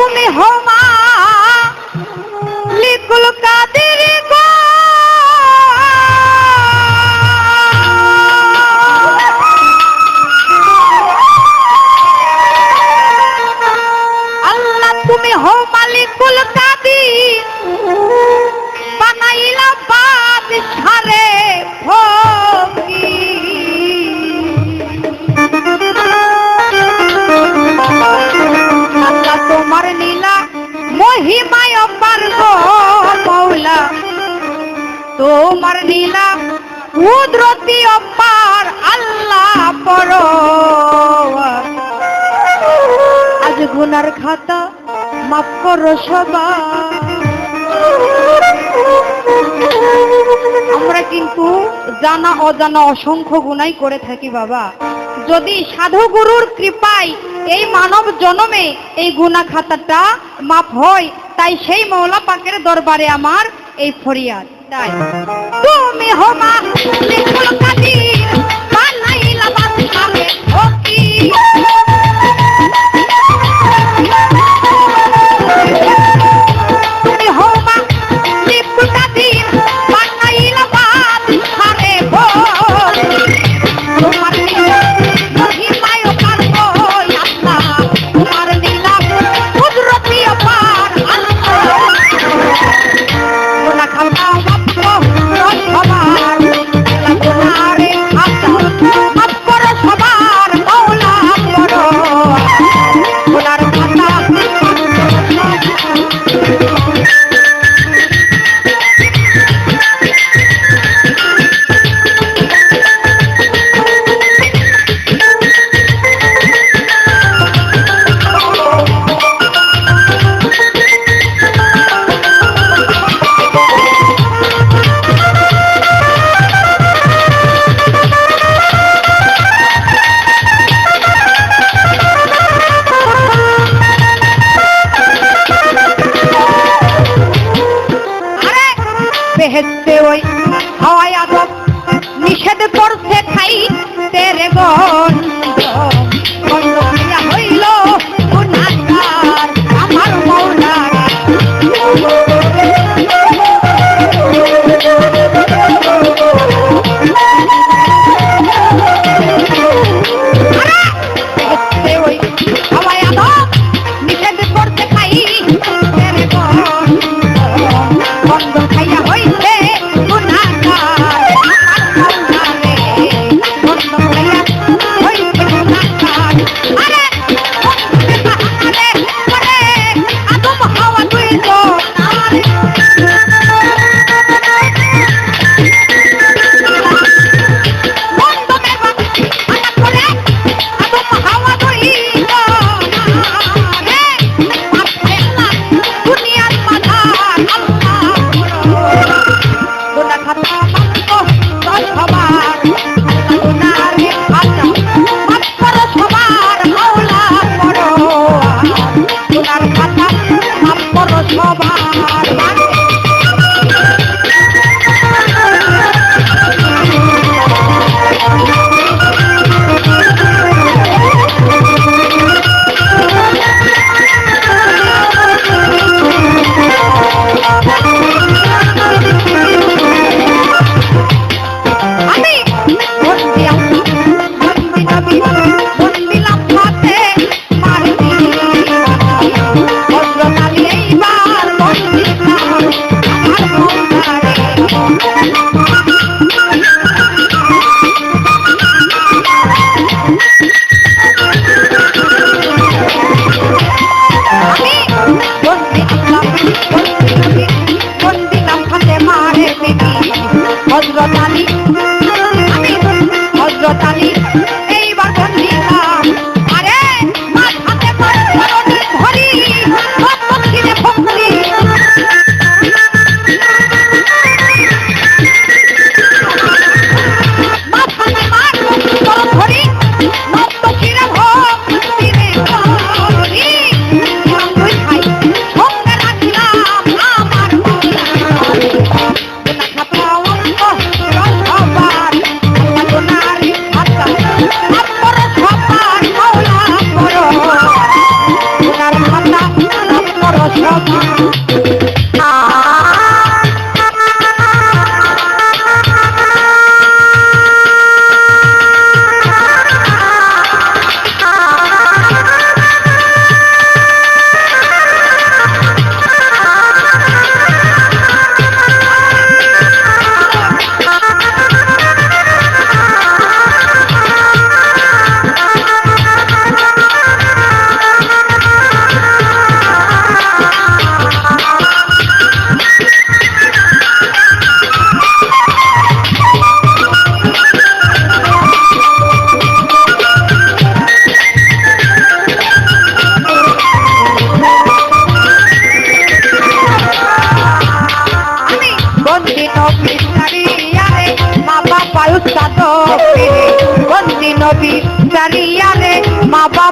তুমি হোমা লিকুল কাদের তোমার নিলাম কুদরতি অপার আল্লাহ পর। আজ গুনার খাতা মাফ করো সবা আমরা কিন্তু জানা, অজানা, অসংখ্য গুনাই করে থাকি বাবা। যদি সাধুগুরুর কৃপায় এই মানব জনমে এই গুণা খাতাটা মাপ হয়, তাই সেই মৌলা পাকের দরবারে আমার এই ফরিয়াদ। তুমি হোমা বিপুল কাদির বানাইলা দেখতে ওই হাওয়ায় আদব। নিষেধ করছে খাইতে রে গো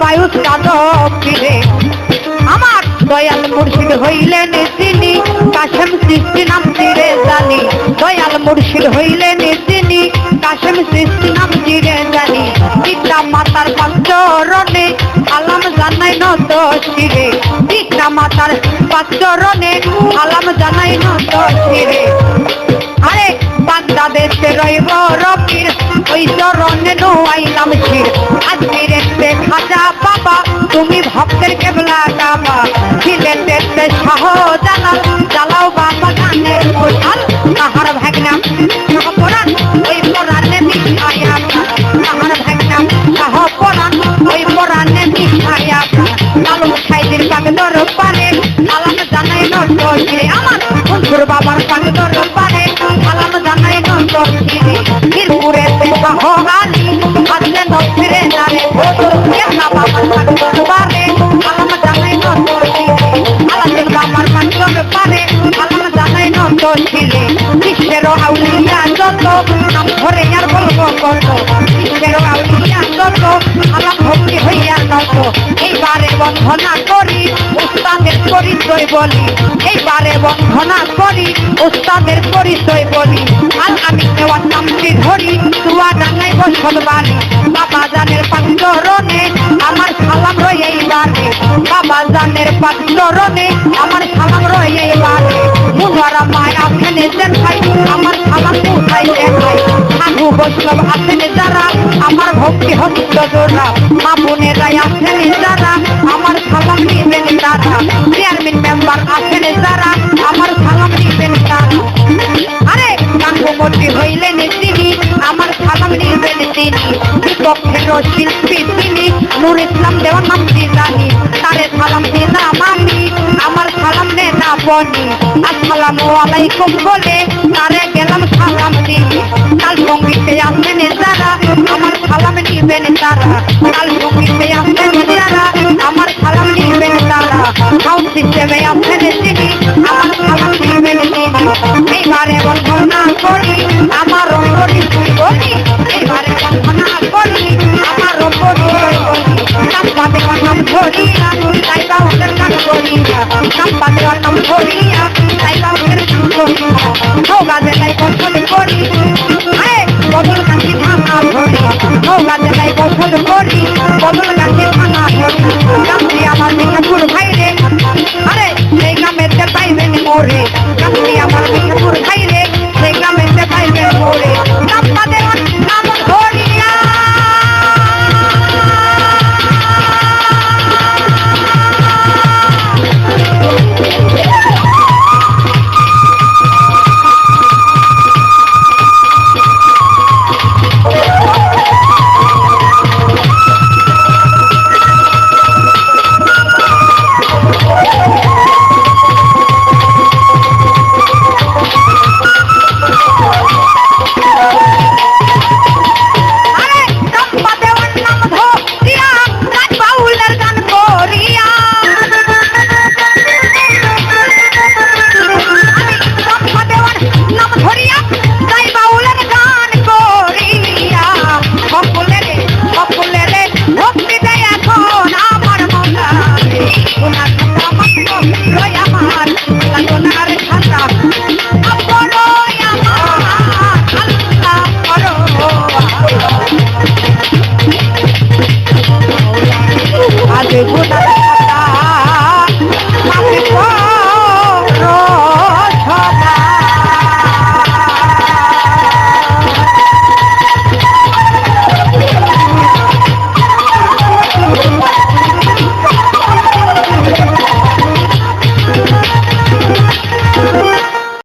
মায়ুস কাদব ফিরে। আমার দয়াল মুর্শিদ হইলেন তিনি, কাশেম সৃষ্টি নাম তীরে জানি। দয়াল মুর্শিদ হইলেন তিনি, কাশেম সৃষ্টি নাম তীরে জানি। পিতা মাতার পাঁচরণে আলাম জানাই নত শিরে। পিতা মাতার পাঁচরণে আলাম জানাই নত শিরে। আরে বাংলাদেশে রইব রবির ওই চরণে নোয়াইলাম শির। আজমির এসে খাজা বাবা, তুমি ভক্তের কেবলা গাবা সিলেটেতে শাহ জালাল জ্বালাও বাবা গানের কোঠাল। তাহার ভাগনা শাহ পরাণ ওই পরাণে মিঠাইয়া তাহার ভাগনা শাহ পরাণ ওই পরাণে মিঠাইয়া লালু সাইদের পাগদর পারে আলাম জানাই নট আমার। বন্ধুর বাবার পাগদর পারে জানাই নট মিরপুরে বাহগানি আসলে নফিরে নারে কেনা বাবার পাগদর পারে আলাম জানাই নট আলাদের বাবার পাগদর পারে আলাম জানাই ছিলে বিশ্বের আউলিয়া যত নাম ধরে আর বলব কত বিশ্বের আউলিয়া যত আলাম ভক্তি হইয়া নত এইবারে বন্ধনা করি পরিচয় বলি। এইবারে বন্ধনা করি উস্তাদের পরিচয় বলি। আর আমি নেওয়ার নামটি ধরি তুয়া ডাঙাই বসল বাড়ি বাবা বাবা জানের পাঁচরণে আমার সালাম রয়ে এইবারে মুনারা মায় আছেন দেখাই আমার সালাম উঠাই দেখাই সাধু বৈষ্ণব আছেন যারা, আমার ভক্তি হস্ত জোড়া। মা বোনেরাই আছেন যারা, আমার সালাম নিবেন তারা। চেয়ারম্যান মেম্বার আছেন যারা, আমার সালাম নিবেন তারা। গাঙ্গমতি হইলেন তিনি আমার সালাম নিবেন তিনি বিপক্ষের শিল্পী তিনি, নুর ইসলাম দেওয়ার নাম জানি, তারে সালাম দিলাম আমি আমার সালাম নে না বনি আসসালামু আলাইকুম বলে তারে গেলাম সালাম দিই কাল সঙ্গীতে আসেন যারা, আমার সালাম নিবেন তারা। কাল সঙ্গীতে আসেন যারা, আমার সালাম নিবেন তারা। সাউন্ড সিস্টেমে আসেন তিনি, আমার সালাম নিবেন তিনি। এইবারে বন্ধনা করি, আমার অন্তরি বলি এইবারে বন্ধনা করি, আমার অন্তরি বলি চাম্পাতে নাম ধরিয়া তাই নাম ধরিয়া তাই বাউলের গান করিয়া নৌকাতে তাই বসল করি বদল ধরি নৌকাতে তাই বসল করি, বদল